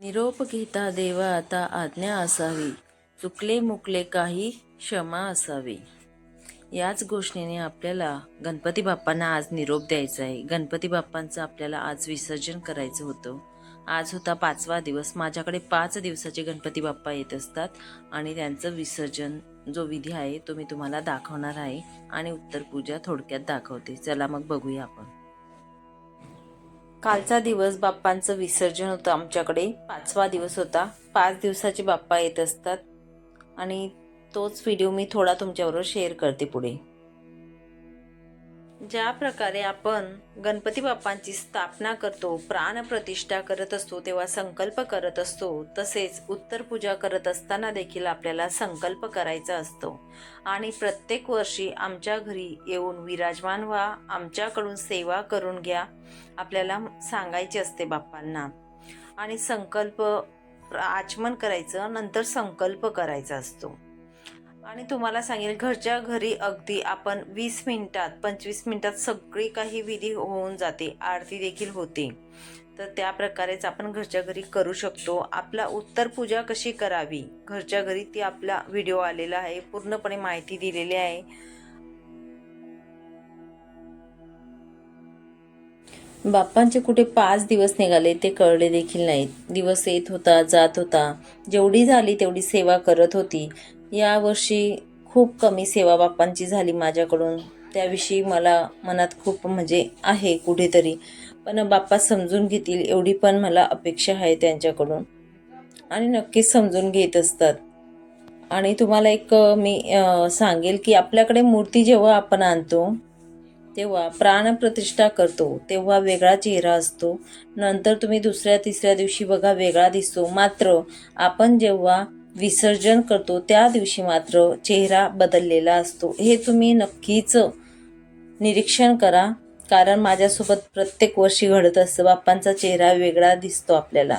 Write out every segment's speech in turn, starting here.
निरोप घेता देवा आता आज्ञा असावी. चुकले मुकले काही क्षमा असावी. याच गोष्टीने आपल्याला गणपती बाप्पांना आज निरोप द्यायचा आहे. गणपती बाप्पांचं आपल्याला आज विसर्जन करायचं होतं. आज होता पाचवा दिवस. माझ्याकडे पाच दिवसाचे गणपती बाप्पा येत असतात आणि त्यांचं विसर्जन जो विधी आहे तो मी तुम्हाला दाखवणार आहे आणि उत्तर पूजा थोडक्यात दाखवते. चला मग बघूया आपण. कालचा दिवस बाप्पांचं विसर्जन होतं आमच्याकडे. पाचवा दिवस होता. पाच दिवसाचे बाप्पा येत असतात. आणि तोच व्हिडिओ मी थोडा तुमच्याबरोबर शेअर करते पुढे. ज्या प्रकारे आपण गणपती बाप्पांची स्थापना करतो प्राणप्रतिष्ठा करत असतो तेव्हा संकल्प करत असतो तसेच उत्तर पूजा करत असताना देखील आपल्याला संकल्प करायचा असतो. आणि प्रत्येक वर्षी आमच्या घरी येऊन विराजमान व्हा आमच्याकडून सेवा करून घ्या आपल्याला सांगायचे असते बाप्पांना. आणि संकल्प आचमन करायचं नंतर संकल्प करायचा असतो. आणि तुम्हाला सांगेल घरच्या घरी अगदी आपण वीस मिनिटात पंचवीस मिनिटात सगळी काही विधी होऊन जाते आरती देखील होते. तर त्या प्रकारेच आपण घरच्या घरी करू शकतो. आपला उत्तर पूजा कशी करावी? घरच्या घरी ती आपला व्हिडिओ आलेला आहे पूर्णपणे माहिती दिलेली आहे. बाप्पांचे कुठे पाच दिवस निघाले ते कळले देखील नाहीत. दिवस येत होता जात होता. जेवढी झाली तेवढी सेवा करत होती. यावर्षी खूप कमी सेवा बाप्पांची झाली माझ्याकडून. त्याविषयी मला मनात खूप म्हणजे आहे कुठेतरी. पण बाप्पा समजून घेतील एवढी पण मला अपेक्षा आहे त्यांच्याकडून. आणि नक्कीच समजून घेत असतात. आणि तुम्हाला एक मी सांगेल की आपल्याकडे मूर्ती जेव्हा आपण आणतो तेव्हा प्राणप्रतिष्ठा करतो तेव्हा वेगळा चेहरा असतो. नंतर तुम्ही दुसऱ्या तिसऱ्या दिवशी बघा वेगळा दिसतो. मात्र आपण जेव्हा विसर्जन करतो त्या दिवशी मात्र चेहरा बदललेला असतो. हे तुम्ही नक्कीच निरीक्षण करा कारण माझ्यासोबत प्रत्येक वर्षी घडत असतं बाप्पांचा चेहरा वेगळा दिसतो आपल्याला.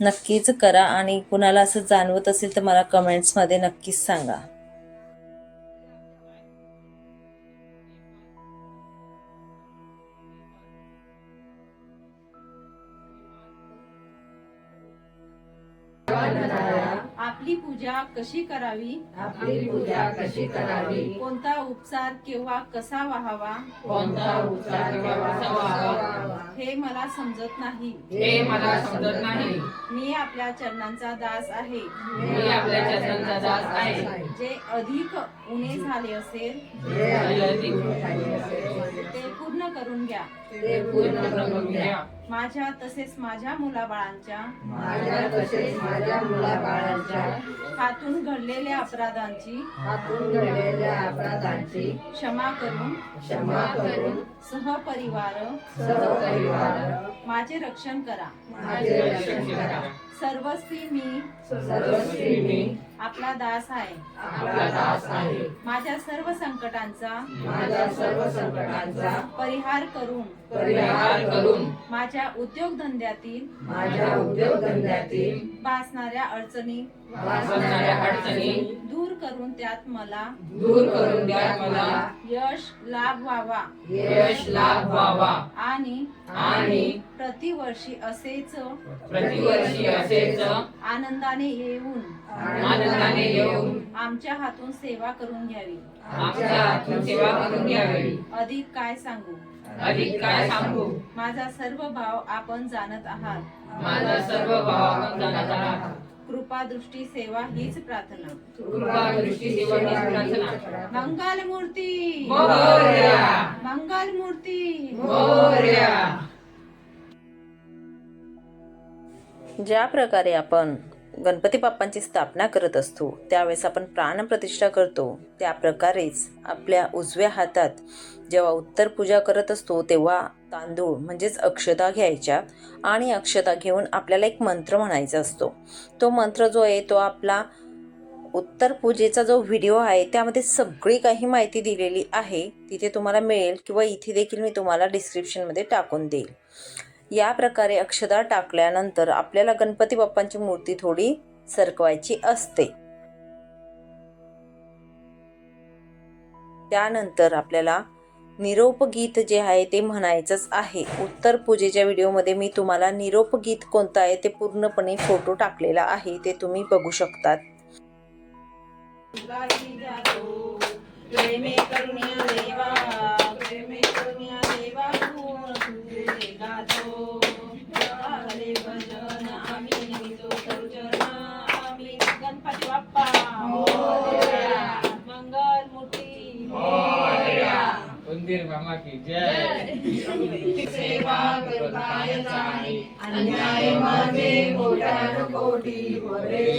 नक्कीच करा आणि कुणाला असं जाणवत असेल तर मला कमेंट्समध्ये नक्कीच सांगा. आपली पूजा कशी करावी? आपली पूजा कशी करावी? कोणता उपचार केव्हा कसा व्हावा? कोणता उपचार हे मला समजत नाही. हे मला समजत नाही. मी आपल्या चरणांचा दास आहे. मी आपल्या चरणांचा दास आहे. जे अधिक उणे झाले असेल जे अधिक झाले असेल, ते पूर्ण करून घ्या. ते पूर्ण करून घ्या माझ्या तसेच माझ्या मुलाबाळांच्या माझ्या तसेच माझ्या मुलाबाळांच्या हातून घडलेल्या अपराधांची हातून घडलेल्या अपराधांची क्षमा करून क्षमा करून सहपरिवार सहपरिवार माझे रक्षण करा. माझे रक्षण करा. सर्वस्वी मी. सर्वस्वी मी. आपला दास आहे. आपला दास आहे. माझ्या सर्व संकटांचा माझ्या सर्व संकटांचा परिहार करून परिहार करून माझ्या उद्योगधंद्यातील माझ्या उद्योगधंद्यातील भासणाऱ्या अडचणी वाचणाऱ्या अडचणी करून त्यात मला दूर करून द्या मला यश लाभ व्हावा. यश लाभ व्हावा. आणि आणि प्रतिवर्षी असेच प्रतिवर्षी असेच आनंदाने येऊन आनंदाने येऊन आमच्या हातून सेवा करून घ्यावी. आमच्या हातून सेवा करून घ्यावी. अधिक काय सांगू? अधिक काय सांगू? माझा सर्व भाव आपण जाणत आहात. माझा सर्व भाव आपण जाणत आहात. कृपा दृष्टी सेवा हीच प्रार्थना. कृपा दृष्टी सेवनीच प्रार्थना. मंगल मूर्ती मोरया मंगल मूर्ती मोरया ज्या प्रकारे आपण गणपती बाप्पांची स्थापना करत असतो. त्यावेळेस आपण प्राणप्रतिष्ठा करतो. त्या प्रकारेच आपल्या उजव्या हातात जेव्हा उत्तर पूजा करत असतो तेव्हा तांदूळ म्हणजेच अक्षता घ्यायच्या आणि अक्षता घेऊन आपल्याला एक मंत्र म्हणायचा असतो. तो मंत्र जो आहे तो आपला उत्तर पूजेचा जो व्हिडिओ आहे त्यामध्ये सगळी काही माहिती दिलेली आहे. तिथे तुम्हाला मिळेल किंवा इथे देखील मी तुम्हाला डिस्क्रिप्शनमध्ये टाकून देईल. या प्रकारे अक्षदा टाकल्यानंतर आपल्याला गणपती बाप्पांची मूर्ती थोडी सरकवायची असते. त्यानंतर आपल्याला निरोप गीत जे आहे ते म्हणायचंच आहे. उत्तर पूजेच्या व्हिडिओमध्ये मी तुम्हाला निरोप गीत कोणतं आहे ते पूर्णपणे फोटो टाकलेला आहे ते तुम्ही बघू शकतात. प्रेमे करुण्या देवा गातो हरे भजन आम्ही आम्ही गणपती बाप्पा मंगल मूर्ती मामा की जय। सेवा करताय जाणे अन्याय माझे कोट्यान कोटी कोटी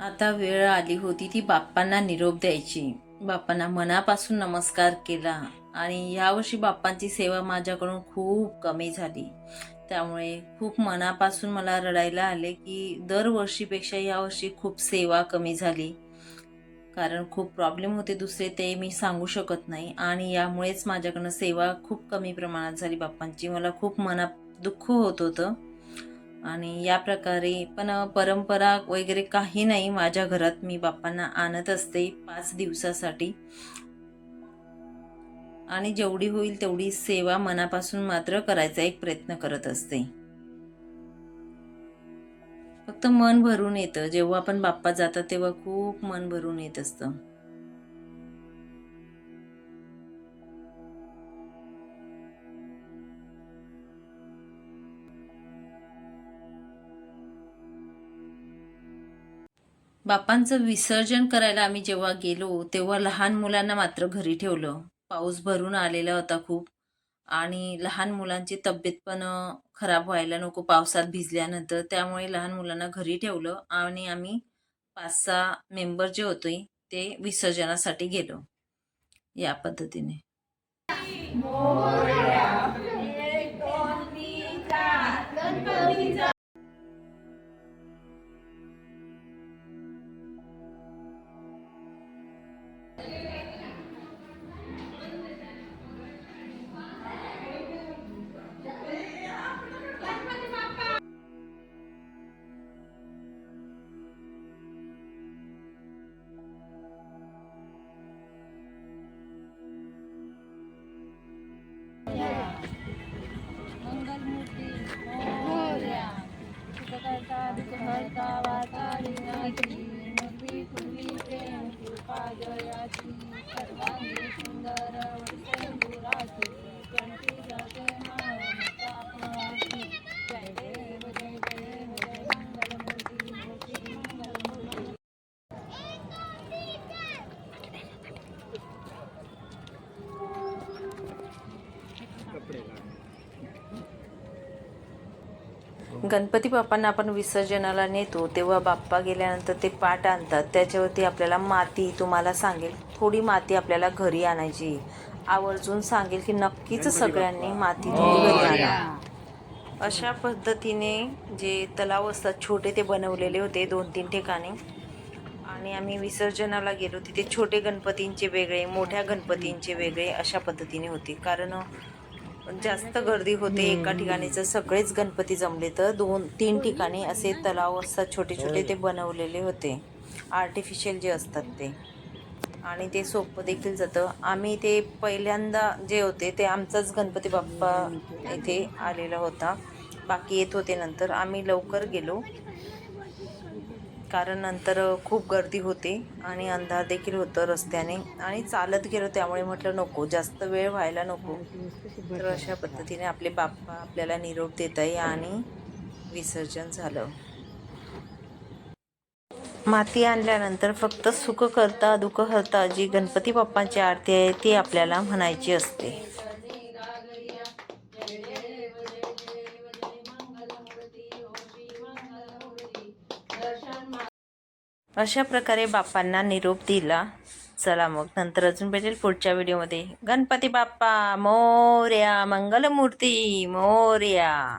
आता वेळ आली होती ती बाप्पांना निरोप द्यायची. बाप्पांना मनापासून नमस्कार केला. आणि यावर्षी बाप्पांची सेवा माझ्याकडून खूप कमी झाली. त्यामुळे खूप मनापासून मला रडायला आले की दरवर्षीपेक्षा यावर्षी खूप सेवा कमी झाली. कारण खूप प्रॉब्लेम होते दुसरे ते मी सांगू शकत नाही. आणि यामुळेच माझ्याकडनं सेवा खूप कमी प्रमाणात झाली बाप्पांची. मला खूप मनात दुःख होत होतं. आणि या प्रकारे पण परंपरा वगैरे काही नाही माझ्या घरात. मी बाप्पांना आणत असते पाच दिवसासाठी. आणि जेवढी होईल तेवढी सेवा मनापासून मात्र करायचा एक प्रयत्न करत असते. फक्त मन भरून येतं. जेव्हा आपण बाप्पा जातात तेव्हा खूप मन भरून येत असतं. बाप्पांचं विसर्जन करायला आम्ही जेव्हा गेलो तेव्हा लहान मुलांना मात्र घरी ठेवलं. पाऊस भरून आलेला होता खूप. आणि लहान मुलांची तब्येत पण खराब व्हायला नको पावसात भिजल्यानंतर. त्यामुळे लहान मुलांना घरी ठेवलं आणि आम्ही पाच सहा मेंबर जे होते ते विसर्जनासाठी गेलो. या पद्धतीने. सुंदर वंशुराची गणती जाते महामुक्तापवासी जय देव जय देव जय मंगलमूर्ती मूर्ती मंगलमूर्ती गणपती बाप्पांना आपण विसर्जनाला नेतो तेव्हा बाप्पा गेल्यानंतर ते पाट आणतात. त्याच्यावरती आपल्याला माती तुम्हाला सांगेल. थोडी माती आपल्याला घरी आणायची. आवर्जून सांगेल की नक्कीच सगळ्यांनी माती तुम्ही घरी आणा. अशा पद्धतीने जे तलाव असतात छोटे ते बनवलेले होते दोन तीन ठिकाणी. आणि आम्ही विसर्जनाला गेलो तिथे छोटे गणपतींचे वेगळे मोठ्या गणपतींचे वेगळे अशा पद्धतीने होते. कारण जास्त गर्दी होते एका ठिकाणी. जर सगळेच गणपती जमले तर दोन तीन ठिकाणी असे तलाव असतात छोटे छोटे ते बनवलेले होते. आर्टिफिशियल जे असतात ते. आणि ते सोपं देखील जातं. आम्ही ते पहिल्यांदा जे होते ते आमचाच गणपती बाप्पा इथे आलेला होता. बाकी येत होते नंतर. आम्ही लवकर गेलो. कारण नंतर खूप गर्दी होते आणि अंधार देखील होतं रस्त्याने आणि चालत गेलो त्यामुळे म्हटलं नको जास्त वेळ व्हायला नको. तर अशा पद्धतीने आपले बाप्पा आपल्याला निरोप देत आहे आणि विसर्जन झालं. माती आणल्यानंतर फक्त सुख करता दुःख हरता जी गणपती बाप्पांची आरती आहे ती आपल्याला म्हणायची असते. अशा प्रकारे बाप्पांना निरोप दिला. चला मग नंतर अजून भेटेल पुढच्या व्हिडिओमध्ये. गणपती बाप्पा मोर्या मंगलमूर्ती मोर्या.